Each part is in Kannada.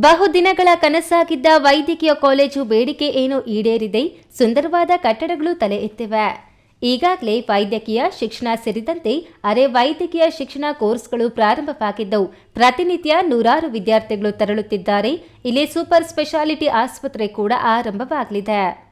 ಬಹುದಿನಗಳ ಕನಸಾಗಿದ್ದ ವೈದ್ಯಕೀಯ ಕಾಲೇಜು ಬೇಡಿಕೆ ಏನು ಈಡೇರಿದೆ? ಸುಂದರವಾದ ಕಟ್ಟಡಗಳು ತಲೆ ಎತ್ತಿವೆ. ಈಗಾಗಲೇ ವೈದ್ಯಕೀಯ ಶಿಕ್ಷಣ ಸೇರಿದಂತೆ ಅರೆ ವೈದ್ಯಕೀಯ ಶಿಕ್ಷಣ ಕೋರ್ಸ್ಗಳು ಪ್ರಾರಂಭವಾಗಿದ್ದವು. ಪ್ರತಿನಿತ್ಯ ನೂರಾರು ವಿದ್ಯಾರ್ಥಿಗಳು ತೆರಳುತ್ತಿದ್ದಾರೆ. ಇಲ್ಲಿ ಸೂಪರ್ ಸ್ಪೆಷಾಲಿಟಿ ಆಸ್ಪತ್ರೆ ಕೂಡ ಆರಂಭವಾಗಲಿದೆ.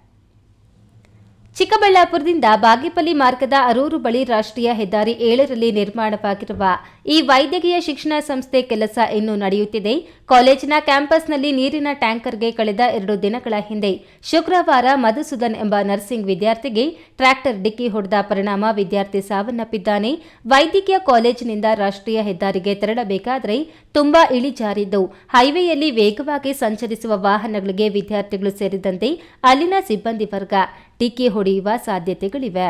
ಚಿಕ್ಕಬಳ್ಳಾಪುರದಿಂದ ಬಾಗೇಪಲ್ಲಿ ಮಾರ್ಗದ ಅರೂರು ಬಳಿ ರಾಷ್ಟ್ರೀಯ ಹೆದ್ದಾರಿ ಏಳರಲ್ಲಿ ನಿರ್ಮಾಣವಾಗಿರುವ ಈ ವೈದ್ಯಕೀಯ ಶಿಕ್ಷಣ ಸಂಸ್ಥೆ ಕೆಲಸ ಇನ್ನೂ ನಡೆಯುತ್ತಿದೆ. ಕಾಲೇಜಿನ ಕ್ಯಾಂಪಸ್ನಲ್ಲಿ ನೀರಿನ ಟ್ಯಾಂಕರ್ಗೆ ಕಳೆದ ಎರಡು ದಿನಗಳ ಹಿಂದೆ ಶುಕ್ರವಾರ ಮಧುಸೂದನ್ ಎಂಬ ನರ್ಸಿಂಗ್ ವಿದ್ಯಾರ್ಥಿಗೆ ಟ್ರ್ಯಾಕ್ಟರ್ ಡಿಕ್ಕಿ ಹೊಡೆದ ಪರಿಣಾಮ ವಿದ್ಯಾರ್ಥಿ ಸಾವನ್ನಪ್ಪಿದ್ದಾನೆ. ವೈದ್ಯಕೀಯ ಕಾಲೇಜಿನಿಂದ ರಾಷ್ಟ್ರೀಯ ಹೆದ್ದಾರಿಗೆ ತೆರಳಬೇಕಾದರೆ ತುಂಬಾ ಇಳಿಜಾರಿದ್ದು ಹೈವೇಯಲ್ಲಿ ವೇಗವಾಗಿ ಸಂಚರಿಸುವ ವಾಹನಗಳಿಗೆ ವಿದ್ಯಾರ್ಥಿಗಳು ಸೇರಿದಂತೆ ಅಲ್ಲಿನ ಸಿಬ್ಬಂದಿ ವರ್ಗ ಡಿಕ್ಕಿ ಹೊಡೆಯುವ ಸಾಧ್ಯತೆಗಳಿವೆ.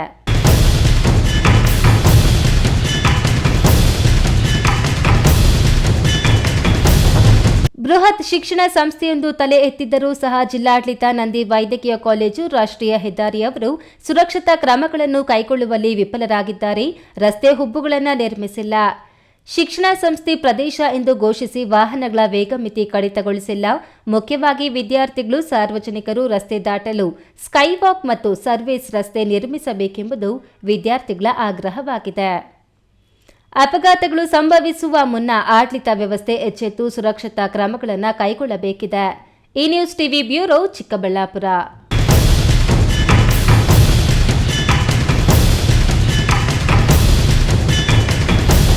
ಬೃಹತ್ ಶಿಕ್ಷಣ ಸಂಸ್ಥೆಯೊಂದು ತಲೆ ಎತ್ತಿದ್ದರೂ ಸಹ ಜಿಲ್ಲಾಡಳಿತ ನಂದಿ ವೈದ್ಯಕೀಯ ಕಾಲೇಜು ರಾಷ್ಟ್ರೀಯ ಹೆದ್ದಾರಿಯವರು ಸುರಕ್ಷತಾ ಕ್ರಮಗಳನ್ನು ಕೈಗೊಳ್ಳುವಲ್ಲಿ ವಿಫಲರಾಗಿದ್ದಾರೆ. ರಸ್ತೆ ಹುಬ್ಬುಗಳನ್ನು ನಿರ್ಮಿಸಿಲ್ಲ. ಶಿಕ್ಷಣ ಸಂಸ್ಥೆ ಪ್ರದೇಶ ಎಂದು ಘೋಷಿಸಿ ವಾಹನಗಳ ವೇಗ ಮಿತಿ ಕಡಿತಗೊಳಿಸಿಲ್ಲ. ಮುಖ್ಯವಾಗಿ ವಿದ್ಯಾರ್ಥಿಗಳು, ಸಾರ್ವಜನಿಕರು ರಸ್ತೆ ದಾಟಲು ಸ್ಕೈವಾಕ್ ಮತ್ತು ಸರ್ವಿಸ್ ರಸ್ತೆ ನಿರ್ಮಿಸಬೇಕೆಂಬುದು ವಿದ್ಯಾರ್ಥಿಗಳ ಆಗ್ರಹವಾಗಿದೆ. ಅಪಘಾತಗಳು ಸಂಭವಿಸುವ ಮುನ್ನ ಆಡಳಿತ ವ್ಯವಸ್ಥೆ ಎಚ್ಚೆತ್ತು ಸುರಕ್ಷತಾ ಕ್ರಮಗಳನ್ನು ಕೈಗೊಳ್ಳಬೇಕಿದೆ. ಈ ನ್ಯೂಸ್ ಟಿವಿ ಬ್ಯೂರೋ ಚಿಕ್ಕಬಳ್ಳಾಪುರ.